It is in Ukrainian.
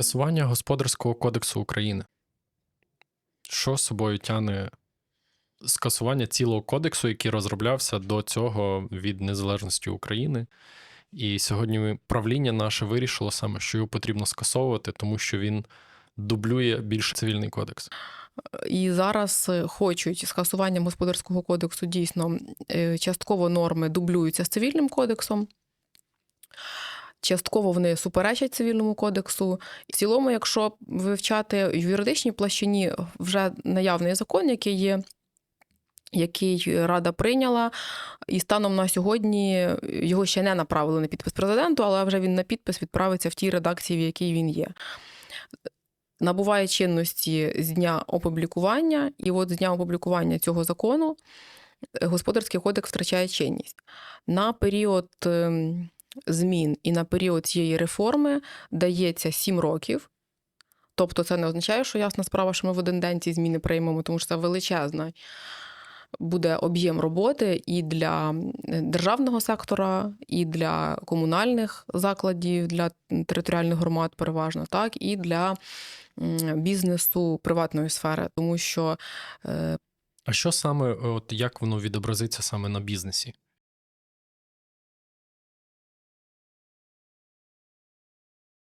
Скасування Господарського кодексу України. Що собою тягне скасування цілого кодексу, який розроблявся до цього від незалежності України. І сьогодні правління наше вирішило саме, що його потрібно скасовувати, тому що він дублює більш цивільний кодекс. І зараз е, хочуть скасуванням господарського кодексу дійсно е, частково норми дублюються з цивільним кодексом. Частково вони суперечать цивільному кодексу. В цілому, якщо вивчати в юридичній площині вже наявний закон, який є, який Рада прийняла, і станом на сьогодні його ще не направили на підпис президенту, але вже він на підпис відправиться в тій редакції, в якій він є. Набуває чинності з дня опублікування, і от з дня опублікування цього закону е, господарський кодекс втрачає чинність. На період ем, змін і на період цієї реформи дається 7 років. Тобто це не означає, що ясна справа, що ми в один день ці зміни приймемо, тому що це величезна буде об'єм роботи і для державного сектора, і для комунальних закладів, для територіальних громад переважно, так, і для бізнесу приватної сфери, тому що е, А що саме, от як воно відобразиться саме на бізнесі?